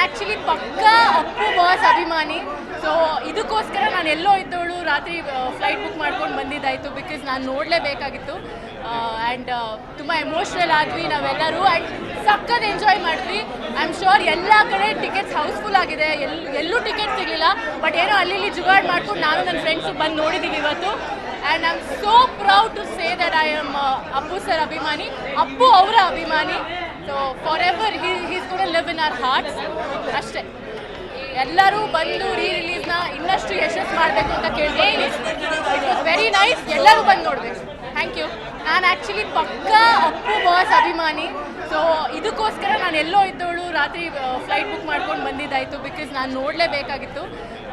Actually ಪಕ್ಕ Appu boss ಅಭಿಮಾನಿ. So ಇದಕ್ಕೋಸ್ಕರ ನಾನು ಎಲ್ಲೋ ಇದ್ದವಳು ರಾತ್ರಿ ಫ್ಲೈಟ್ ಬುಕ್ ಮಾಡ್ಕೊಂಡು ಬಂದಿದ್ದಾಯಿತು ಬಿಕಾಸ್ ನಾನು ನೋಡಲೇಬೇಕಾಗಿತ್ತು. ಆ್ಯಂಡ್ ತುಂಬ ಎಮೋಷ್ನಲ್ ಆದ್ವಿ ನಾವೆಲ್ಲರೂ ಆ್ಯಂಡ್ ಸಕ್ಕತ್ ಎಂಜಾಯ್ ಮಾಡಿದ್ವಿ. ಐ ಆಮ್ ಶೋರ್ ಎಲ್ಲ ಕಡೆ ಟಿಕೆಟ್ಸ್ ಹೌಸ್ಫುಲ್ ಆಗಿದೆ. ಎಲ್, ಎಲ್ಲೂ ಟಿಕೆಟ್ ಸಿಗಲಿಲ್ಲ. ಬಟ್ ಏನೋ ಅಲ್ಲಿ ಇಲ್ಲಿ ಜುಗಾಡ್ ಮಾಡ್ಕೊಂಡು ನಾನು ನನ್ನ ಫ್ರೆಂಡ್ಸು ಬಂದು ನೋಡಿದ್ದೀನಿ ಇವತ್ತು. And I am so proud to say that I am Appu sir ಅಭಿಮಾನಿ. ಅಪ್ಪು ಅವರ ಅಭಿಮಾನಿ. ಸೊ ಫಾರ್ ಎವರ್ ಹೀಸ್ ಕೂಡ ಲಿವ್ ಇನ್ ಅವರ್ ಹಾರ್ಟ್ಸ್ ಅಷ್ಟೇ. ಎಲ್ಲರೂ ಬಂದು ರೀ ರಿಲೀಸ್ನ ಇನ್ನಷ್ಟು ಯಶಸ್ಸು ಮಾಡಬೇಕು ಅಂತ ಕೇಳ್ತೀನಿ ಇಟ್ ವಾಸ್ ವೆರಿ ನೈಸ್ ಎಲ್ಲರೂ ಬಂದು ನೋಡಬೇಕು. ಥ್ಯಾಂಕ್ ಯು ನಾನು ಆ್ಯಕ್ಚುಲಿ ಪಕ್ಕ ಅಪ್ಪು ಬಾಸ್ ಅಭಿಮಾನಿ. ಸೊ ಇದಕ್ಕೋಸ್ಕರ ನಾನು ಎಲ್ಲೋ ಇದ್ದವಳು ರಾತ್ರಿ ಫ್ಲೈಟ್ ಬುಕ್ ಮಾಡ್ಕೊಂಡು ಬಂದಿದ್ದಾಯಿತು ಬಿಕಾಸ್ ನಾನು ನೋಡಲೇಬೇಕಾಗಿತ್ತು.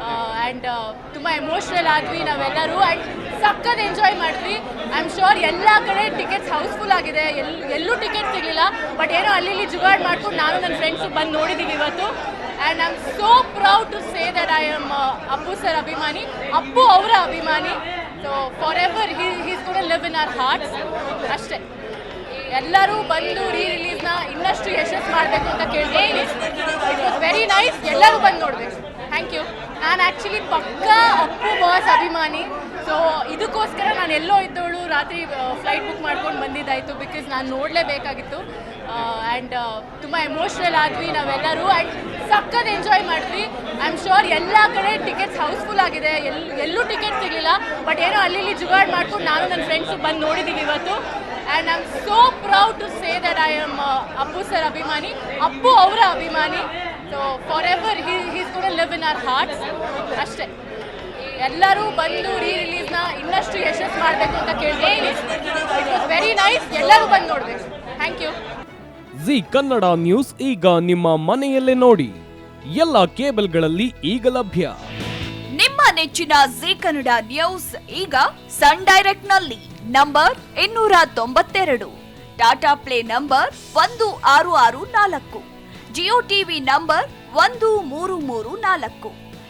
ಆ್ಯಂಡ್ ತುಂಬ ಎಮೋಷ್ನಲ್ ಆದ್ವಿ ನಾವೆಲ್ಲರೂ. ಆ್ಯಂಡ್ ಸಖತ್ ಎಂಜಾಯ್ ಮಾಡಿದ್ವಿ. ಐ ಆಮ್ ಶೋರ್ ಎಲ್ಲ ಕಡೆ ಟಿಕೆಟ್ಸ್ ಹೌಸ್ಫುಲ್ ಆಗಿದೆ. ಎಲ್, ಎಲ್ಲೂ ಟಿಕೆಟ್ ಸಿಗಲಿಲ್ಲ. ಬಟ್ ಏನೋ ಅಲ್ಲಿ ಇಲ್ಲಿ ಜುಗಾಡ್ ಮಾಡ್ಕೊಂಡು ನಾನು ನನ್ನ ಫ್ರೆಂಡ್ಸು ಬಂದು ನೋಡಿದ್ದೀನಿ ಇವತ್ತು. And I am so proud to say that I am Appu sir ಅಭಿಮಾನಿ ಅಪ್ಪು ಅವರ ಅಭಿಮಾನಿ. So forever he he's ಕೂಡ ಲಿವ್ ಇನ್ ಅವರ್ ಹಾರ್ಟ್ಸ್ ಅಷ್ಟೇ. ಎಲ್ಲರೂ ಬಂದು ರೀ ರಿಲೀಸ್ನ ಇನ್ನಷ್ಟು ಯಶಸ್ಸು ಮಾಡಬೇಕು ಅಂತ ಕೇಳ್ತೀನಿ ಇಟ್ ವಾಸ್ ವೆರಿ ನೈಸ್ ಎಲ್ಲರೂ ಬಂದು ನೋಡಬೇಕು. ಥ್ಯಾಂಕ್ ಯು ನಾನು ಆ್ಯಕ್ಚುಲಿ ಪಕ್ಕ ಅಪ್ಪು ಅಭಿಮಾನಿ. ಸೊ ಇದಕ್ಕೋಸ್ಕರ ನಾನು ಎಲ್ಲೋ ಇದ್ದವಳು ರಾತ್ರಿ ಫ್ಲೈಟ್ ಬುಕ್ ಮಾಡ್ಕೊಂಡು ಬಂದಿದ್ದಾಯಿತು ಬಿಕಾಸ್ ನಾನು ನೋಡಲೇಬೇಕಾಗಿತ್ತು. ಆ್ಯಂಡ್ ತುಂಬ ಎಮೋಷ್ನಲ್ ಆದ್ವಿ ನಾವೆಲ್ಲರೂ. ಆ್ಯಂಡ್ ಸಖತ್ ಎಂಜಾಯ್ ಮಾಡಿದ್ವಿ. ಐ ಆಮ್ ಶೋರ್ ಎಲ್ಲ ಕಡೆ ಟಿಕೆಟ್ಸ್ ಹೌಸ್ಫುಲ್ ಆಗಿದೆ. ಎಲ್, ಎಲ್ಲೂ ಟಿಕೆಟ್ ಸಿಗಲಿಲ್ಲ. ಬಟ್ ಏನೋ ಅಲ್ಲಿ ಇಲ್ಲಿ ಜುಗಾಡ್ ಮಾಡ್ಕೊಂಡು ನಾನು ನನ್ನ ಫ್ರೆಂಡ್ಸು ಬಂದು ನೋಡಿದ್ದೀನಿ ಇವತ್ತು. And I am so proud to say that I am Appu sir ಅಭಿಮಾನಿ. ಅಪ್ಪು ಅವರ ಅಭಿಮಾನಿ. So forever he he's ಕೂಡ ಲಿವ್ ಇನ್ ಆರ್ ಹಾರ್ಟ್ಸ್ ಅಷ್ಟೇ. ಎಲ್ಲರೂ ಬಂದು ರೀ ರಿಲೀಸ್ನ ಇನ್ನಷ್ಟು ಯಶಸ್ಸು ಮಾಡಬೇಕು ಅಂತ ಕೇಳ್ತೀನಿ ಇಟ್ ವಾಸ್ ವೆರಿ ನೈಸ್ ಎಲ್ಲರೂ ಬಂದು ನೋಡಬೇಕು. Thank you Zee Kannada news ಈಗ ನಿಮ್ಮ ಮನೆಯಲ್ಲೇ ನೋಡಿ. ಎಲ್ಲ ಕೇಬಲ್ಗಳಲ್ಲಿ ಈಗ ಲಭ್ಯ. ನಿಮ್ಮ ನೆಚ್ಚಿನ ಜಿ ಕನ್ನಡ ನ್ಯೂಸ್ ಈಗ ಸನ್ ಡೈರೆಕ್ಟ್ನಲ್ಲಿ ನಂಬರ್ ಇನ್ನೂರ ತೊಂಬತ್ತೆರಡು. ಟಾಟಾ ಪ್ಲೇ ನಂಬರ್ ಒಂದು ಆರು ಆರು ನಾಲ್ಕು. ಜಿಯೋ ಟಿವಿ ನಂಬರ್ ಒಂದು ಮೂರು ಮೂರು ನಾಲ್ಕು.